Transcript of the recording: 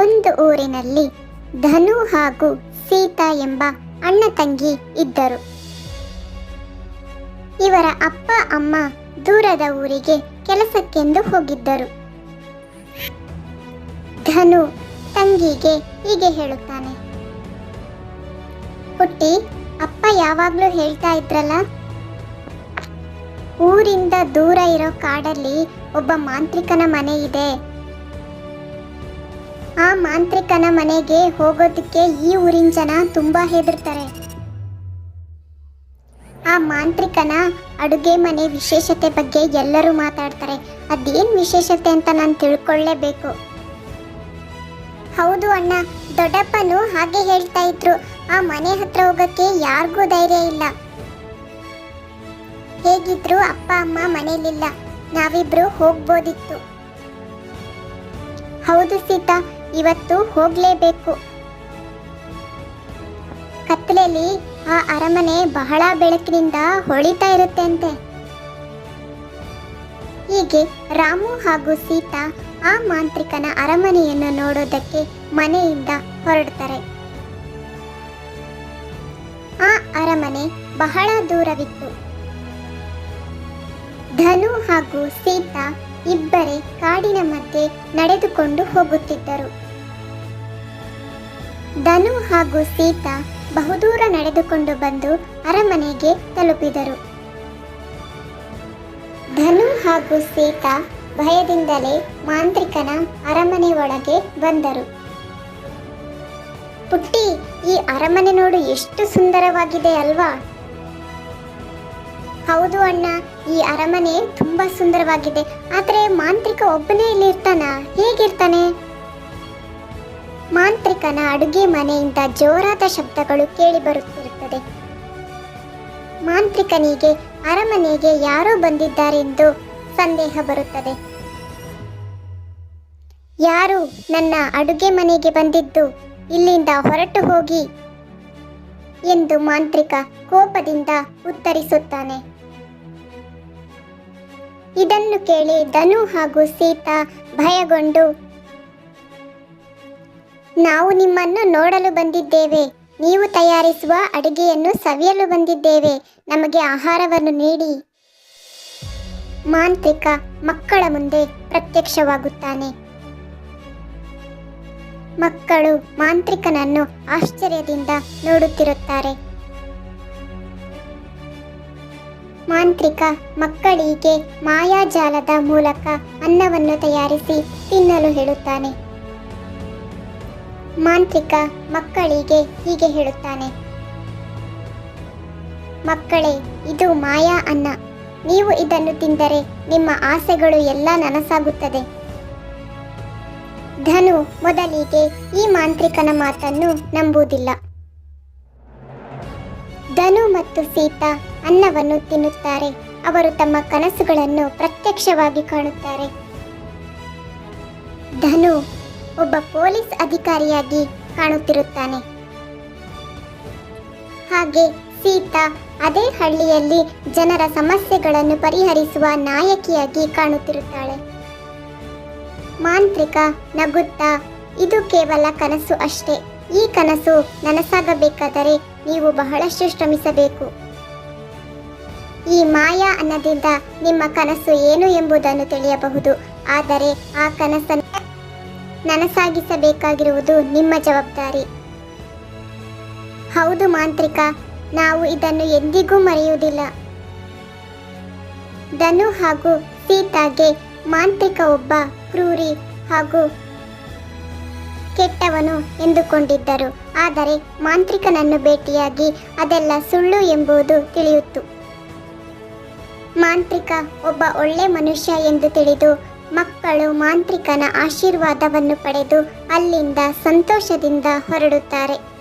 ಒಂದು ಊರಿನಲ್ಲಿ ಧನು ಹಾಗೂ ಸೀತಾ ಎಂಬ ಅಣ್ಣ ತಂಗಿ ಇದ್ದರು. ಇವರ ಅಪ್ಪ ಅಮ್ಮ ದೂರದ ಊರಿಗೆ ಕೆಲಸಕ್ಕೆಂದು ಹೋಗಿದ್ದರು. ಧನು ತಂಗಿಗೆ ಹೀಗೆ ಹೇಳುತ್ತಾನೆ, ಹುಟ್ಟಿ, ಅಪ್ಪ ಯಾವಾಗ್ಲೂ ಹೇಳ್ತಾ ಇದ್ರಲ್ಲ? ಊರಿಂದ ದೂರ ಇರೋ ಕಾಡಲ್ಲಿ ಒಬ್ಬ ಮಾಂತ್ರಿಕನ ಮನೆ ಇದೆ. ಆ ಮಾಂತ್ರಿಕನ ಮನೆಗೆ ಹೋಗೋದಕ್ಕೆ ಈ ಊರಿನ ಜನ ತುಂಬ ಹೆದರ್ತಾರೆ. ಆ ಮಾಂತ್ರಿಕನ ಅಡುಗೆ ಮನೆ ವಿಶೇಷತೆ ಬಗ್ಗೆ ಎಲ್ಲರೂ ಮಾತಾಡ್ತಾರೆ. ಅದೇನು ವಿಶೇಷತೆ ಅಂತ ನಾನು ತಿಳ್ಕೊಳ್ಳೇಬೇಕು ಹೌದು ಅಣ್ಣ, ದೊಡ್ಡಪ್ಪನು ಹಾಗೆ ಹೇಳ್ತಾ ಇದ್ರು. ಆ ಮನೆ ಹತ್ರ ಹೋಗಕ್ಕೆ ಯಾರಿಗೂ ಧೈರ್ಯ ಇಲ್ಲ. ಹೇಗಿದ್ರು ಅಪ್ಪ, ಅಮ್ಮ ಮನೇಲಿಲ್ಲ. ನಾವಿಬ್ರು ಹೋಗ್ಬೋದಿತ್ತು. ಹೌದು ಸೀತಾ ಇವತ್ತು ಹೋಗಲೇಬೇಕು. ಕತ್ತಲೆಯಲ್ಲಿ ಆ ಅರಮನೆ ಬಹಳ ಬೆಳಕಿನಿಂದ ಹೊಳಿತಾ ಇರುತ್ತೆ ಅಂತೆ ಹೀಗೆ ರಾಮು ಹಾಗೂ ಸೀತಾ ಆ ಮಾಂತ್ರಿಕನ ಅರಮನೆಯನ್ನು ನೋಡೋದಕ್ಕೆ ಮನೆಯಿಂದ ಹೊರಡ್ತಾರೆ. ಆ ಅರಮನೆ ಬಹಳ ದೂರವಿತ್ತು. ಧನು ಹಾಗೂ ಸೀತಾ ಇಬ್ಬರೇ ಕಾಡಿನ ಮಧ್ಯೆ ನಡೆದುಕೊಂಡು ಹೋಗುತ್ತಿದ್ದರು. ಧನು ಹಾಗೂ ಸೀತಾ ಬಹುದೂರ ನಡೆದುಕೊಂಡು ಬಂದು ಅರಮನೆಗೆ ತಲುಪಿದರು. ಧನು ಹಾಗೂ ಸೀತಾ ಭಯದಿಂದಲೇ ಮಾಂತ್ರಿಕನ ಅರಮನೆ ಒಳಗೆ ಬಂದರು. ಪುಟ್ಟಿ, ಈ ಅರಮನೆ ನೋಡು ಎಷ್ಟು ಸುಂದರವಾಗಿದೆ ಅಲ್ವಾ? ಹೌದು ಅಣ್ಣ, ಈ ಅರಮನೆ ತುಂಬಾ ಸುಂದರವಾಗಿದೆ. ಆದರೆ ಮಾಂತ್ರಿಕ ಒಬ್ಬನೇ ಇಲ್ಲಿ ಇರ್ತಾನ ಹೇಗಿರ್ತಾನೆ ಮಾಂತ್ರಿಕನ ಅಡುಗೆ ಮನೆಯಿಂದ ಜೋರಾದ ಶಬ್ದಗಳು ಕೇಳಿ ಬರುತ್ತಿರುತ್ತದೆ. ಮಾಂತ್ರಿಕನಿಗೆ, ಅರಮನೆಗೆ ಯಾರೋ ಬಂದಿದ್ದಾರೆಂದು ಸಂದೇಹ ಬರುತ್ತದೆ. ಯಾರು ನನ್ನ ಅಡುಗೆ ಮನೆಗೆ ಬಂದಿದ್ದು, ಇಲ್ಲಿಂದ ಹೊರಟು ಹೋಗಿ? ಎಂದು ಮಾಂತ್ರಿಕ ಕೋಪದಿಂದ ಉತ್ತರಿಸುತ್ತಾನೆ. ಇದನ್ನು ಕೇಳಿ ಧನು ಹಾಗೂ ಸೀತಾ ಭಯಗೊಂಡು ನಾವು ನಿಮ್ಮನ್ನು ನೋಡಲು ಬಂದಿದ್ದೇವೆ. ನೀವು ತಯಾರಿಸುವ ಅಡುಗೆಯನ್ನು ಸವಿಯಲು ಬಂದಿದ್ದೇವೆ. ನಮಗೆ ಆಹಾರವನ್ನು ನೀಡಿ. ಮಾಂತ್ರಿಕ ಮಕ್ಕಳ ಮುಂದೆ ಪ್ರತ್ಯಕ್ಷವಾಗುತ್ತಾನೆ. ಮಕ್ಕಳು ಮಾಂತ್ರಿಕನನ್ನು ಆಶ್ಚರ್ಯದಿಂದ ನೋಡುತ್ತಿರುತ್ತಾರೆ. ಮಾಂತ್ರಿಕ ಮಕ್ಕಳಿಗೆ ಮಾಯಾಜಾಲದ ಮೂಲಕ ಅನ್ನವನ್ನು ತಯಾರಿಸಿ ತಿನ್ನಲು ಹೇಳುತ್ತಾನೆ. ಮಾಂತ್ರಿಕ ಮಕ್ಕಳಿಗೆ ಹೀಗೆ ಹೇಳುತ್ತಾನೆ. ಮಕ್ಕಳೇ, ಇದು ಮಾಯಾ ಅನ್ನ. ನೀವು ಇದನ್ನು ತಿಂದರೆ ನಿಮ್ಮ ಆಸೆಗಳು ಎಲ್ಲ ನನಸಾಗುತ್ತದೆ. ಧನು ಮೊದಲಿಗೆ ಈ ಮಾಂತ್ರಿಕನ ಮಾತನ್ನು ನಂಬುವುದಿಲ್ಲ. ಧನು ಮತ್ತು ಸೀತಾ ಅನ್ನವನ್ನು ತಿನ್ನುತ್ತಾರೆ. ಅವರು ತಮ್ಮ ಕನಸುಗಳನ್ನು ಪ್ರತ್ಯಕ್ಷವಾಗಿ ಕಾಣುತ್ತಾರೆ. ಧನು ಒಬ್ಬ ಪೊಲೀಸ್ ಅಧಿಕಾರಿಯಾಗಿ ಕಾಣುತ್ತಿರುತ್ತಾನೆ. ಹಾಗೆ ಸೀತಾ ಅದೇ ಹಳ್ಳಿಯಲ್ಲಿ ಜನರ ಸಮಸ್ಯೆಗಳನ್ನು ಪರಿಹರಿಸುವ ನಾಯಕಿಯಾಗಿ ಕಾಣುತ್ತಿರುತ್ತಾಳೆ. ಮಾಂತ್ರಿಕ ನಗುತ್ತಾ, ಇದು ಕೇವಲ ಕನಸು ಅಷ್ಟೇ. ಈ ಕನಸು ನನಸಾಗಬೇಕಾದರೆ ನೀವು ಬಹಳಷ್ಟು ಶ್ರಮಿಸಬೇಕು. ಈ ಮಾಯಾ ಅನ್ನದಿಂದ ನಿಮ್ಮ ಕನಸು ಏನು ಎಂಬುದನ್ನು ತಿಳಿಯಬಹುದು. ಆದರೆ ಆ ಕನಸನ್ನು ನನಸಾಗಿಸಬೇಕಾಗಿರುವುದು ನಿಮ್ಮ ಜವಾಬ್ದಾರಿ. ಹೌದು ಮಾಂತ್ರಿಕ, ನಾವು ಇದನ್ನು ಎಂದಿಗೂ ಮರೆಯುವುದಿಲ್ಲ. ಧನು ಹಾಗೂ ಸೀತಾಗೆ ಮಾಂತ್ರಿಕ ಒಬ್ಬ ಕ್ರೂರಿ ಹಾಗೂ ಕೆಟ್ಟವನು ಎಂದುಕೊಂಡಿದ್ದರು. ಆದರೆ ಮಾಂತ್ರಿಕನನ್ನು ಭೇಟಿಯಾಗಿ ಅದೆಲ್ಲ ಸುಳ್ಳು ಎಂಬುದು ತಿಳಿಯಿತು ಮಾಂತ್ರಿಕ ಒಬ್ಬ ಒಳ್ಳೆ ಮನುಷ್ಯ ಎಂದು ತಿಳಿದು ಮಕ್ಕಳು ಮಾಂತ್ರಿಕನ ಆಶೀರ್ವಾದವನ್ನು ಪಡೆದು ಅಲ್ಲಿಂದ ಸಂತೋಷದಿಂದ ಹೊರಡುತ್ತಾರೆ.